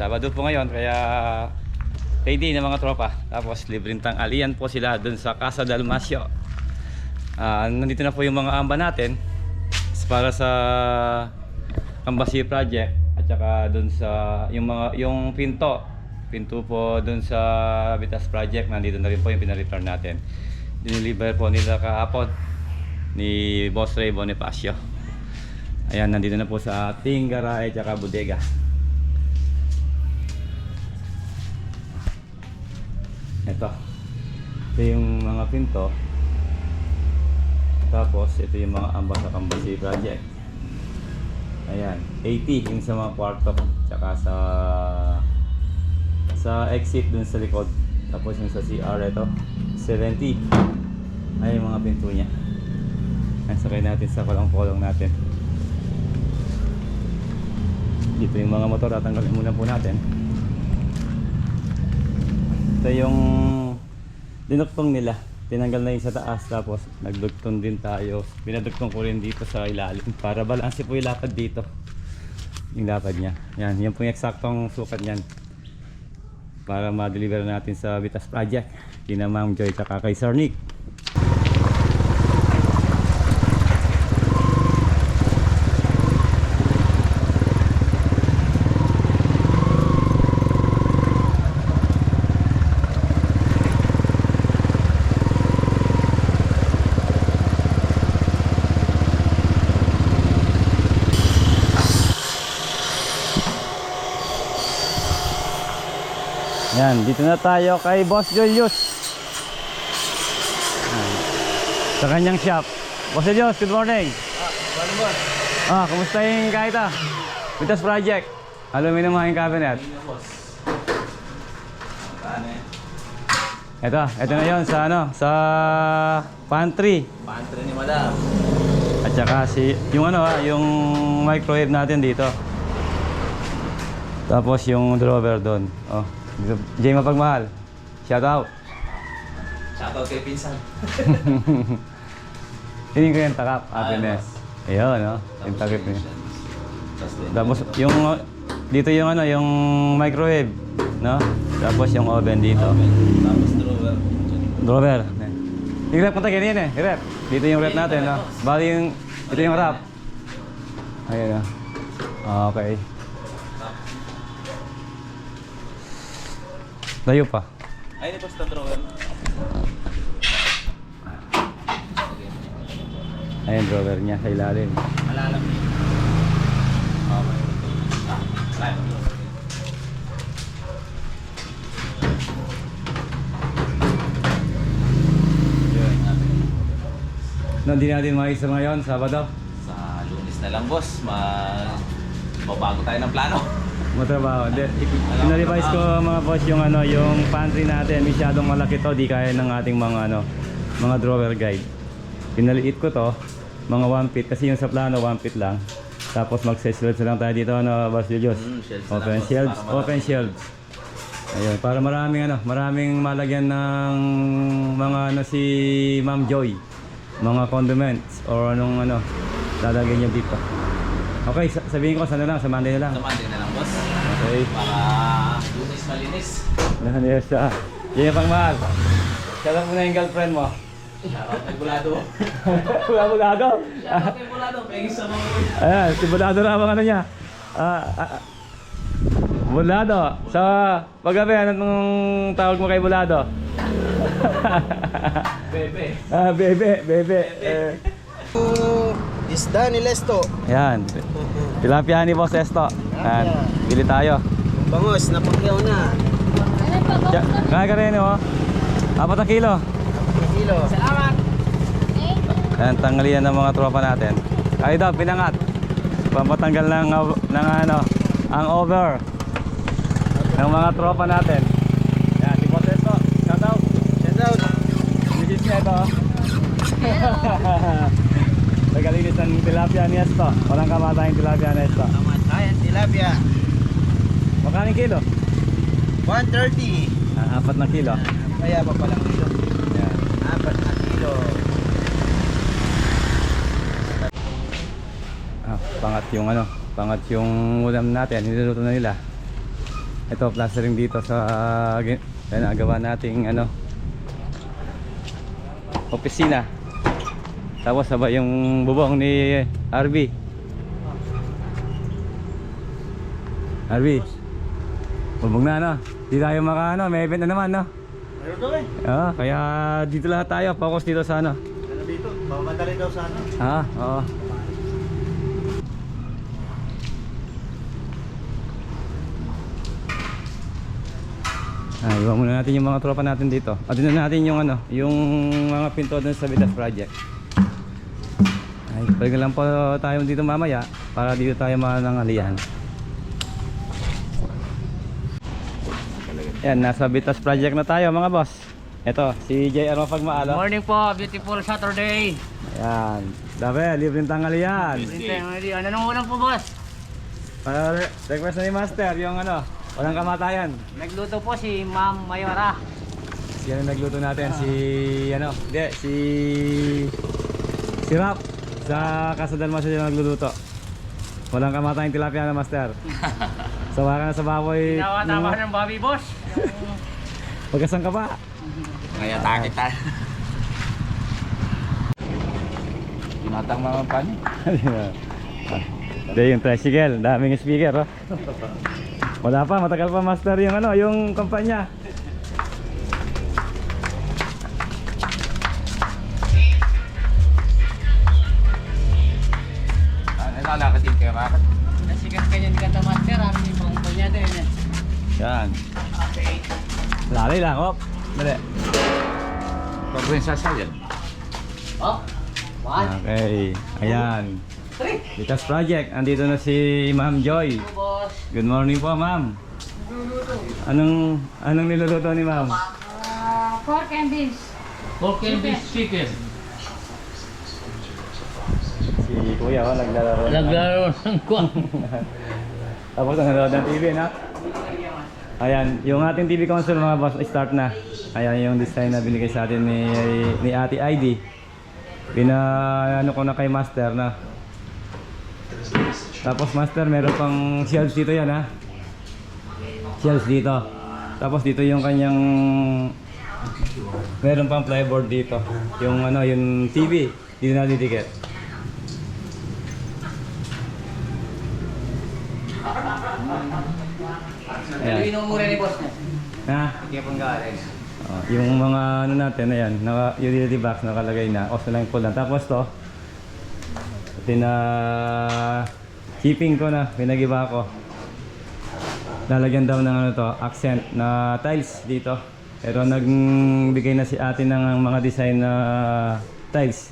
Sabado po ngayon kaya payday ng mga tropa. Tapos libreng alian po sila dun sa Casa Dalmasio. Ah, nandito na po yung mga amba natin para sa Ambassador Project at saka dun sa yung mga yung pinto. Pinto po dun sa Vitas Project nandito na rin po yung pina-return natin. Diniliver po nila kahapon ni Boss Ray Bonifacio. Ayan, nandito na po sa ating garahe at bodega. Ito. Ito yung mga pinto. Tapos, ito yung mga ambas sa Kambasi project. Ayan, 80 yung sa mga kwarto. Tsaka sa sa exit dun sa likod. Tapos yung sa CR ito, 70. Ay, yung mga pinto niya. Ayan, sakay natin sa kolong-kolong natin. Dito yung mga motor, tatanggalin muna po natin. Ito yung dinuktong nila. Tinanggal na yung sa taas tapos nagdugtong din tayo. Pinadugtong ko rin dito sa ilalim para balanse po yung lapad dito. Yung lapad niya. Yan, yan po yung eksaktong sukat niyan. Para ma-deliver natin sa Vitas Project. Kina Ma'am Joy at kay Sir Nick. Yan, dito na tayo kay Boss Julius. Sa kanyang shop. Boss Julius, good morning. Paano ba? Ah, kumusta yung kahita? Vitas Project. Aluminum hanging cabinet. Ito, ito na yon sa ano, sa pantry. Pantry ni madam. At saka si, yung ano ah, yung microwave natin dito. Tapos yung drawer doon. Oh, Jay Mapagmahal. Shout out. Shoutout kay Pinsan. Hindi ko yung takap, happiness. Ayun, no? Yung takip niya. Tapos yung dito yung ano, yung microwave, no? Tapos yung oven dito. Tapos drawer. Drawer. Yung rep kontak yan eh, rep. Dito yung rep natin, no? Bali yung, ito yung wrap. Ayun, no? Okay. Layo pa. Ay, ni basta drawer. Ayun, drawer niya sa ilalim. Malalam niya. Okay. No, hindi natin makisa ngayon, Sabado. Sa lunes na lang, boss. Ma... Mabago tayo ng plano. Matrabaho. Pinarevise ko mga boss yung ano, yung pantry natin. Masyadong malaki to, di kaya ng ating mga ano, mga drawer guide. Pinaliit ko to, mga 1 feet kasi yung sa plano 1 feet lang. Tapos mag-shelves lang tayo dito ano, Boss Julius. Mm, shelves Open lang, shelves, open shelves. Ayun, para maraming ano, maraming malagyan ng mga ano si Ma'am Joy. Mga condiments or anong ano, lalagyan niya dito. Okay, sa- sabihin ko sana lang, sa Monday na lang. Sa Monday na lang. Okay. Para lunes malinis. Nahan niya siya. Yan yung pangmahal. Shout out mo na yung girlfriend mo. Shoutout kay Bulado. Wala bulado. Shoutout kay Bulado. Pengis sa mga Ayan, si bulado na ang ano niya. Ah, ah, ah. bulado. Sa paggabi, anong tawag mo kay bulado? Bebe. ah, bebe, bebe. Eh. Isda ni Lesto. Ayan. Tilapia ni Boss Esto. Ayan. Bili tayo. Bangos, napakyaw na. Ya, kaya ka rin, oh. Apat na kilo. Kilo. Salamat. Ayan, tanggalian ng mga tropa natin. Ay daw, pinangat. Pampatanggal ng, ng ano, ang over ng mga tropa natin. Ayan, si Boss Esto. Shout out. Shout out. Bilis niya ito. Nagalinis ng tilapia ni Esto. Walang kamatayang tilapia ni Esto. Ayan, tilapia. Magkano kilo? 130. Ah, apat na kilo. Kaya pa palang kilo. Ayan. Apat na kilo. Ah, pangat yung ano, pangat yung ulam natin, niluluto na nila. Ito, plastering dito sa gin- ginagawa nating ano, opisina. Tapos sabay yung bubong ni RB. RB. Bubong na ano. Di tayo maka ano, may event na naman no. Meron daw eh. Ah, kaya dito lahat tayo, focus dito sa ano. Ano dito? Mamadali daw sana. Ah, oo. Ah, iwan muna natin yung mga tropa natin dito. At din natin yung ano, yung mga pinto dun sa Vidas Project. Ay, pwede lang po tayo dito mamaya para dito tayo manangalihan. Yan, nasa Vitas Project na tayo mga boss. Ito, si JR Mapagmaalo. Morning po, beautiful Saturday. Yan. Dabe, libreng tanghalian. Ano nang ulam po, boss? Para re- request na ni Master, yung ano, walang kamatayan. Nagluto po si Ma'am Mayora. Yan ang nagluto natin, si, ano, hindi, si, si Rap. Sa Casa Dalmasyo yung nagluluto. Walang kamatayan tilapia na Master. Sawa ka na sa baboy. Tinawa-tawa ng Bobby, boss. Pagkasang ka pa. Ngayon takit tayo. Tinatang mga pan. Hindi, yung tricycle. Daming speaker, oh. Wala pa, matagal pa Master yung ano, yung kampanya. Lali lang, oh. Dali. Pag rin sasayan. Oh, one, Okay, ayan. three. Vitas Project, andito na si Ma'am Joy. Boss. Good morning po, Ma'am. Anong anong niluluto ni Ma'am? Ah, pork and beans. Pork and beef chicken. Si Kuya, oh, naglalaro. Naglaro ng kwan. Tapos nanonood ng TV, na? Ayan, yung ating TV console mga boss, start na. Ayan yung design na binigay sa atin ni, ni Ate ID. Pina, ano ko na kay Master na. Tapos Master, meron pang shelves dito yan ha. Shelves dito. Tapos dito yung kanyang meron pang plyboard dito. Yung ano, yung TV, dito na didikit. Ayan. Ano inumura ni boss niya? Ha? Hindi pang galing. Oh, yung mga ano natin, ayan, naka, utility box nakalagay na, off na lang po lang. Tapos to, tina shipping ko na, pinagiba ko. Lalagyan daw ng ano to, accent na tiles dito. Pero nagbigay na si ate ng mga design na tiles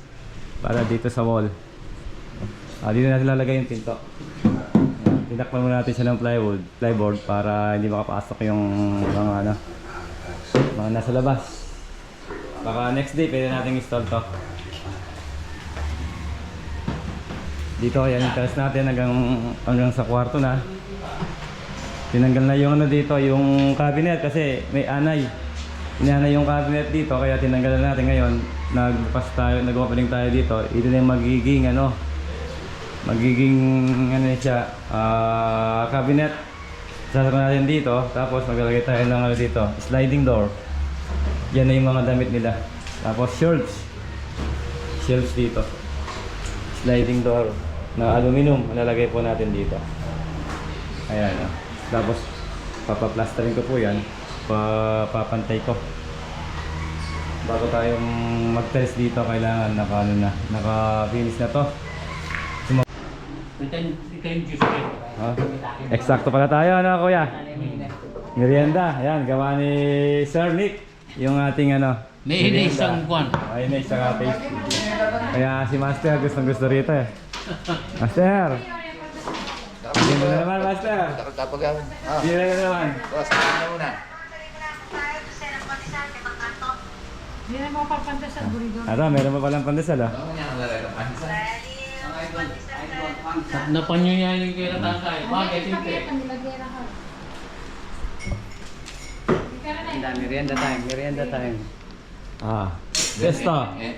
para dito sa wall. Ah, dito natin lalagay yung pinto. Tinakpan muna natin siya ng plywood, plyboard para hindi makapasok yung mga ano, mga nasa labas. Baka next day pwede natin install to. Dito yan yung tiles natin hanggang, hanggang sa kwarto na. Tinanggal na yung ano dito, yung cabinet kasi may anay. Inanay yung cabinet dito kaya tinanggal na natin ngayon. Nagbukas tayo, nag-opening tayo dito. Ito na yung magiging ano, magiging ano siya, ah, cabinet. Sasara natin dito, tapos maglalagay tayo ng ano dito, sliding door. Yan na yung mga damit nila. Tapos shirts. shelves dito. Sliding door na aluminum. Lalagay po natin dito. Ayan. Oh. Tapos, papaplasterin ko po yan. Pa, papantay ko. Bago tayong mag-test dito, kailangan naka, ano na, naka-finish na to. Ito yung juice eh. Oh. Eksakto pala tayo, ano kuya? Merienda. Ayan, gawa ni Sir Nick. Yung ating ano. May merienda. isang kwan. Ay, na isang taste. Kaya si Master gustong gusto rito eh. Master! Hindi mo na naman, Master. Kapag ako. Ah, Hindi na naman. boss, tingnan na muna. Hindi na mapapanta sa buridor. Ito, meron pa palang pandesal oh. Ano niya ang lalagay ng pansa? Napanyo niya yung kaya natangkay. Bakit hindi? Ako. Merienda time, merienda time. Ah. Testo.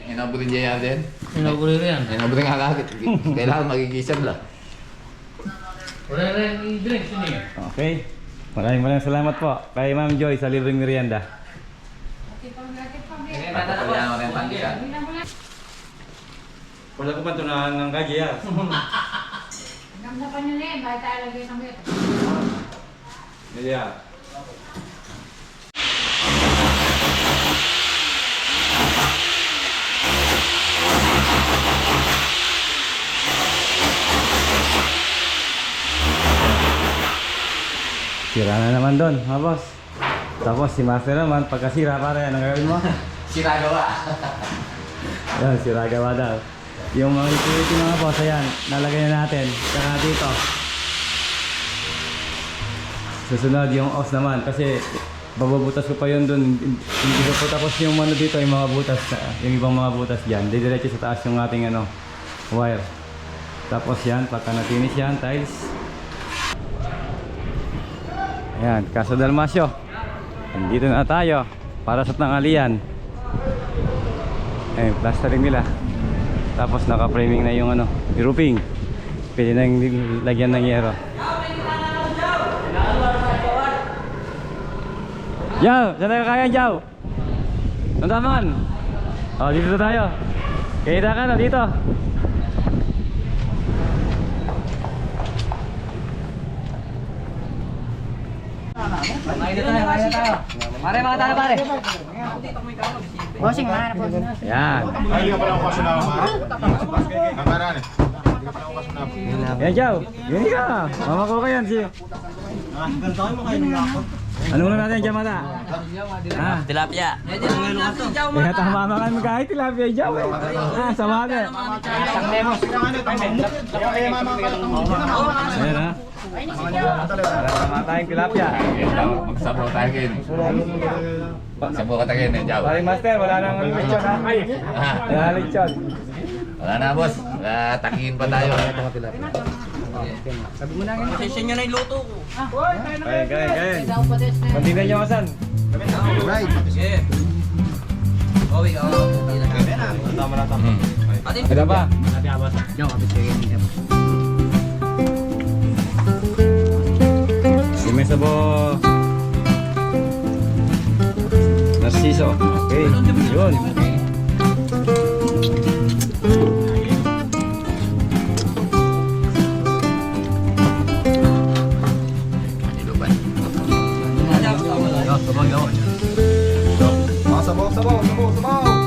Inabutin niya yan din. Sinaguli rin. Inabutin nga agad. Kailangan magigisag lang. Wala rin i-drink sini. Okay. Maraming maraming salamat po kay Ma'am Joy sa libreng merienda. Hindi na lang. Wala ko pa tunahan ng kagya. Gamsa pa nyo na yun. Bakit tayo lagay ng? Kagya. Sira na naman doon, ha boss? Tapos si Master naman, pagkasira pare, anong gagawin mo? Sinagawa. Yan, sira gawa daw. Yung mga utility mga boss, ayan, nalagay na natin. Saka dito. Susunod yung os naman kasi bababutas ko pa yun dun. Hindi ko po tapos yung ano dito, yung mga butas, na- yung ibang mga butas dyan. Didiretso sa taas yung ating ano, wire. Tapos yan, pagka na-finish yan, tiles. Ayan, Casa Dalmasio. Nandito na tayo para sa tanghalian. Ayun, plastering nila. Tapos naka-framing na yung ano, roofing. Pwede nang lagyan ng yero. Yaw! Saan tayo kaya, Yaw? Nandaman! O, dito na tayo. Kita ka na dito. Kumain na tayo. Pare, mga tayo, pare. Bossing, mga po. Yan. Ay, hindi ka pala ako kasunama, Mara. Namaraan eh. Hindi ka pala. Yan, Yaw. Yan ka. Mama ko kayan si... Ah, ganito kayo mo kayo nung ako. Ano muna natin dyan, mata? Ah, Tilapia. kaya tama ka kahit tilapia, Yaw. eh. Ah, sama ka. Isang lang. Ayan ha. Tama tayong tilapia. Magsabaw tayo kin. Sabaw ka tayo kin. Jaw. Paring master, wala nang lechon ha. Wala nang lechon. Wala na boss. Ah, takihin pa tayo. Kaya, kaya, kaya. Pantingnan nyo kasan. Right. Ada pa? Yung may sabo. Narciso. Okay, yun. Mga sabaw, sabaw, sabaw, sabaw.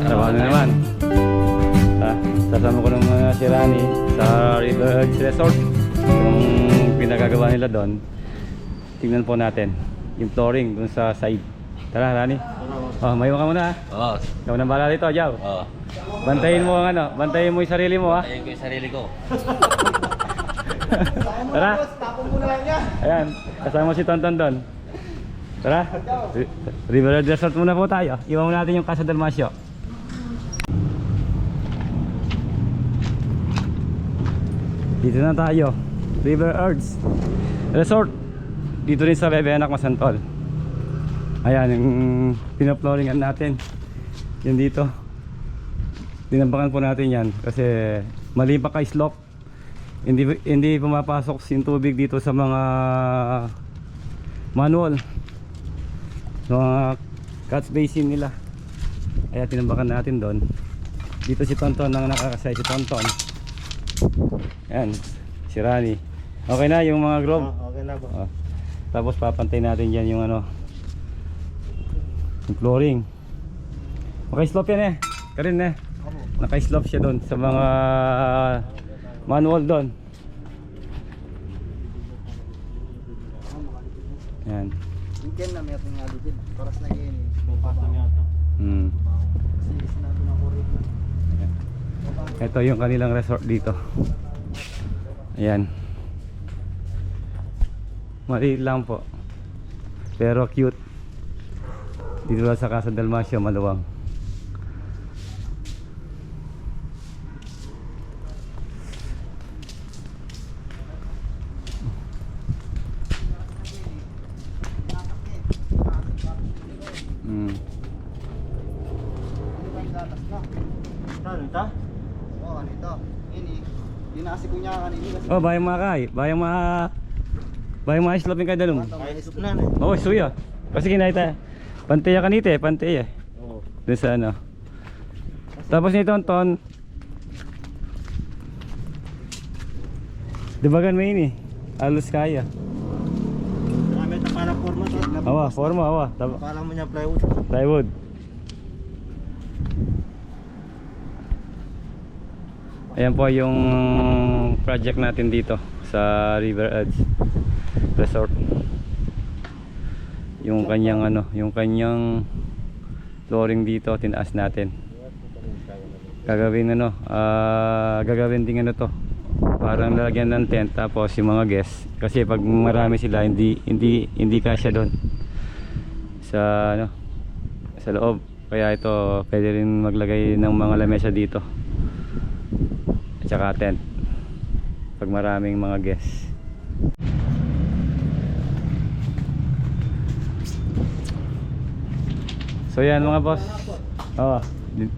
Trabaho na naman. Ah, sasama ko ng mga si Rani sa River Edge Resort. Yung pinagagawa nila doon. Tingnan po natin yung flooring dun sa side. Tara, Rani. Oh, mayo ka muna. ah. Oo. Ikaw nang bala dito, Jaw. Oo. Bantayin mo ang ano, bantayin mo yung sarili mo ha. Ayun ko yung sarili ko. Tara. Ayan, kasama si Tonton doon. Tara. Ri- River Edge Resort muna po tayo. Iwan natin yung Casa Dalmasio. Dito na tayo. River Edge Resort. Dito rin sa Bebenak, Masantol. Ayan, yung pinaploringan natin. Yan dito. Dinambakan po natin yan kasi mali pa kay slope. Hindi hindi pumapasok yung tubig dito sa mga manual. Sa mga catch basin nila. Kaya tinambakan natin doon. Dito si Tonton nang nakakasay si Tonton. Ayan, si Rani. Okay na yung mga grove. Okay na ba? Oh. Tapos papantay natin dyan yung ano yung flooring. Naka-slope yan eh. Karin eh. Naka-slope siya doon sa mga manual doon. Yan. Weekend na meron nga din. Oras na yun. Bumpa niya ito. Hmm. Kasi sinabi ng kurig na. Ito yung kanilang resort dito. Ayan. Maliit lang po. Pero cute. Dito lang sa Casa Dalmasio, maluwang. Hmm. Gatas na. Saan ito? Oo, ano ito? Ini. Dinasi ko niya kanina. Oh, bayang mga kay. Bayang mga... Bayang kay dalum. Kaya isup na. Oh, suya. Kasi kinaita. Panteya kanite, panteya. Oo. Doon sa ano. Tapos ni Tonton. Dibagan mo ini. Alos kaya. Ito para forma to. Awa, forma, awa. Parang mo niya plywood. Plywood. Ayan po yung project natin dito sa River Edge Resort. Yung kanyang ano, yung kanyang flooring dito tinaas natin. Gagawin ano, ah gagawin din ano to. Parang lalagyan ng tent tapos yung mga guests kasi pag marami sila hindi hindi hindi kasya doon sa ano sa loob kaya ito pwede rin maglagay ng mga lamesa dito at saka tent. Pag maraming mga guests. So yan mga boss. Oh, ni-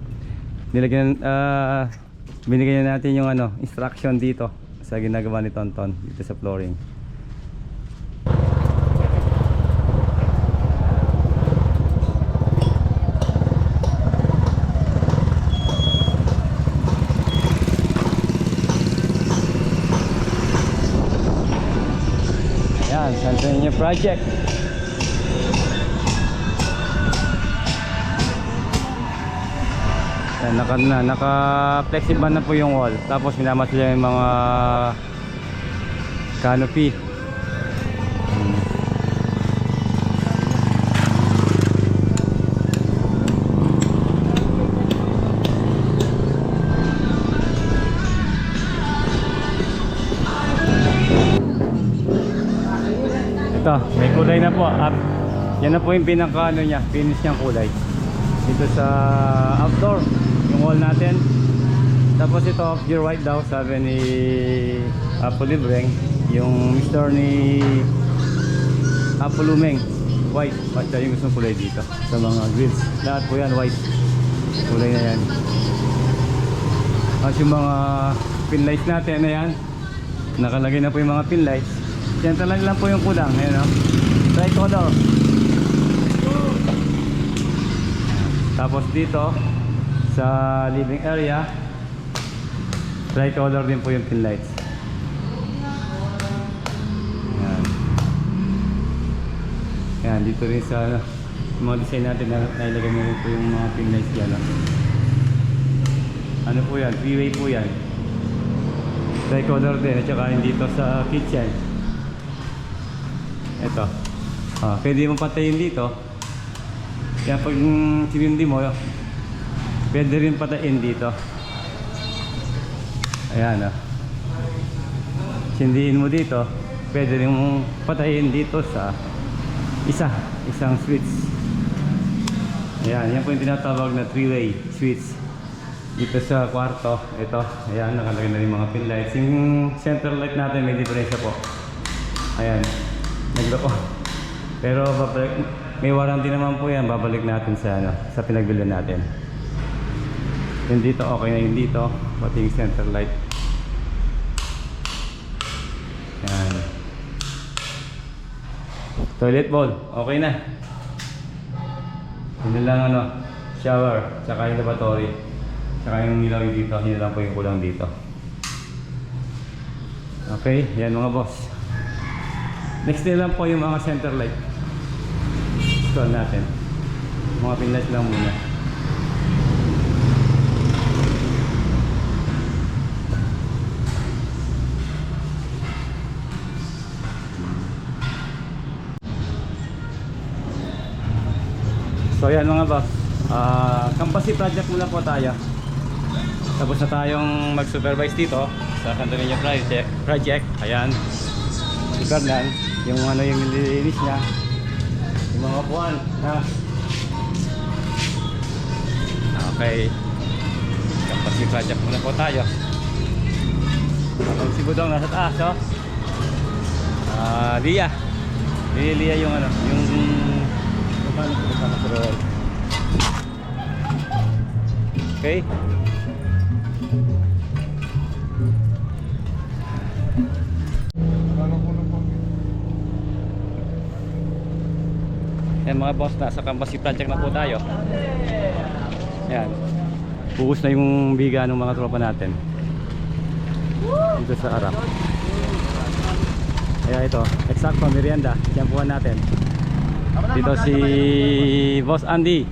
nilagyan ah binigyan na natin yung ano instruction dito sa ginagawa ni Tonton dito sa flooring Project. Yan, naka, na, naka flexible na po yung wall. Tapos minamas nila yung mga canopy. Kulay na po. Up. Yan na po yung pinaka ano niya, finish niyang kulay. Dito sa outdoor, yung wall natin. Tapos ito, pure white daw, sabi ni Apo Libreng. Yung Mr. ni Apo Lumeng. White. Siya yung gustong kulay dito. Sa mga grills. Lahat po yan, white. Kulay na yan. At yung mga pin lights natin na yan. Nakalagay na po yung mga pin lights. Yan talaga lang po yung kulang. Ayan o. Tricolor. Tapos dito sa living area tricolor din po yung pin lights. Yan. Yan dito rin sa mga design natin na nailagay mo po yung mga pin lights dyan. oh. Ano po yan? Freeway po yan. Decoder din at saka dito sa kitchen. Ito. Ah, pwede mo patayin dito. Kaya pag mm, sinindi mo, pwede rin patayin dito. Ayan ah. Sindihin mo dito, pwede rin mong patayin dito sa isa, isang switch. Ayan, yan po yung tinatawag na three-way switch. Dito sa kwarto, ito, ayan, nakalagay na rin mga pin lights. Yung central light natin may diferensya po. Ayan, nagloko. Pero babalik, may warranty naman po yan, babalik natin sa, ano, sa pinagbilhan natin. Yung dito, okay na yung dito, pati yung center light. Ayan. Toilet bowl, okay na. Yun na lang ano, shower, tsaka yung lavatory. Tsaka yung yung dito, yun lang po yung kulang dito. Okay, yan mga boss. Next na lang po yung mga center light. Install natin. Mga pinlight lang muna. So yan mga boss. Ah, Campasi project muna po tayo. Tapos na tayong mag-supervise dito sa Santo Niño project. project. Ayan. Si Fernan, yung ano yung nililinis niya. Mga buwan. Ha? Okay. Campasi project muna po tayo. Ang si Budong nasa taas, oh. Ah, Lia. Lia, Lia yung ano, yung Paano ko roll? Okay. Yan mga boss, nasa Campasi project na po tayo. Yan. Buhos na yung biga ng mga tropa natin. Dito sa Arap. Kaya ito, eksakto, merienda. Po natin. Dito si Boss Andy.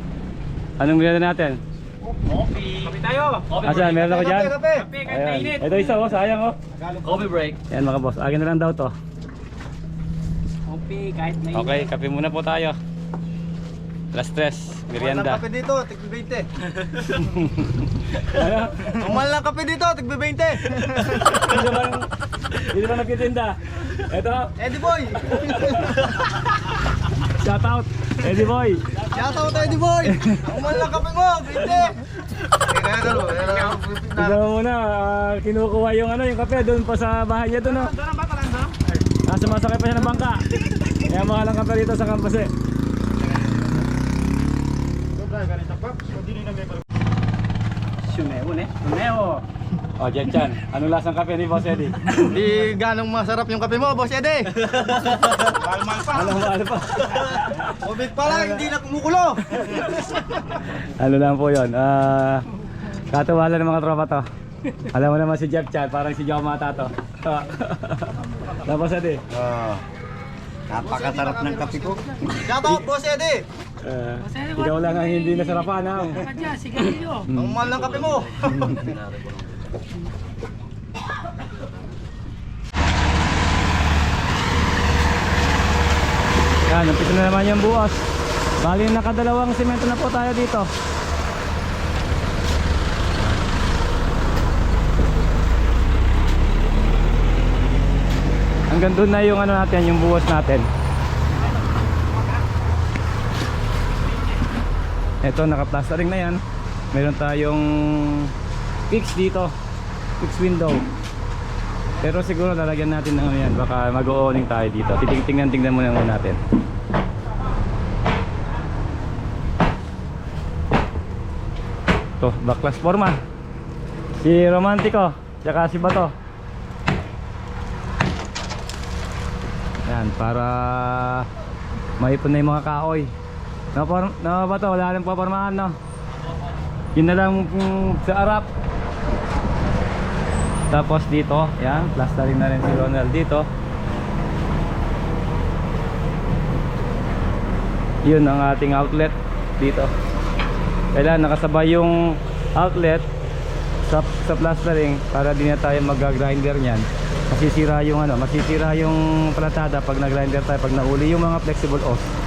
Anong merienda natin? Kapi tayo! Asan, meron ako dyan? Kape, Ayan. Ito isa oh, sayang oh. Coffee break. Yan mga boss, akin na lang daw to. Kopi, kahit may Okay, kape muna po tayo. Alas tres, Merienda. merienda. kape dito, tigbe 20. ano? Umal lang kape dito, tigbe 20. Hindi ba hindi ba nagtitinda? Ito, Eddie boy. shout out. Eddie Boy. Shout out Eddie boy. Umal lang kape mo, 20. Tignan mo muna, ah, kinukuha yung ano, yung kape doon pa sa bahay niya doon oh. Doon ba talang doon? Ah, sumasakay pa siya ng bangka. Kaya mahal ang kape dito sa campus eh. Sumeo ne. Sumeo. Oh, Jen Chan, anong lasang kape ni Boss Eddie? Hindi ganong masarap yung kape mo, Boss Eddie. Mahal-mahal pa. Ano mahal pa? Ubig pa lang, hindi na kumukulo. ano lang po yun, ah, katawalan ng mga tropa to. Alam mo naman si Jeff Chan, parang si Joe Mata to. Tapos Eddie, Napakasarap ng kape ko. Shout out, Boss Eddie. Uh, ikaw lang ang hindi nasarapan ha. Kadya, sigarilyo. Ang mahal ng kape mo. Yan, umpisa na naman yung buos. Bali, nakadalawang simento na po tayo dito. Hanggang doon na yung ano natin, yung buwas natin. Ito, naka-plastering na yan. Meron tayong fix dito. Fix window. Pero siguro lalagyan natin ng ano yan. Baka mag-o-owning tayo dito. Titingnan tingnan muna muna natin. To, backlas forma. Si Romantico, tsaka si Bato. Yan, para maipon na yung mga kahoy. No, por, no Bato, wala rin papormahan, no? Yun na lang mm, sa arap. Tapos dito, yan, plastering na rin si Ronald dito. Yun ang ating outlet dito. Kailangan nakasabay yung outlet sa, sa plastering para di na tayo mag-grinder niyan. Masisira yung ano, masisira yung platada pag nag-grinder tayo pag nauli yung mga flexible off.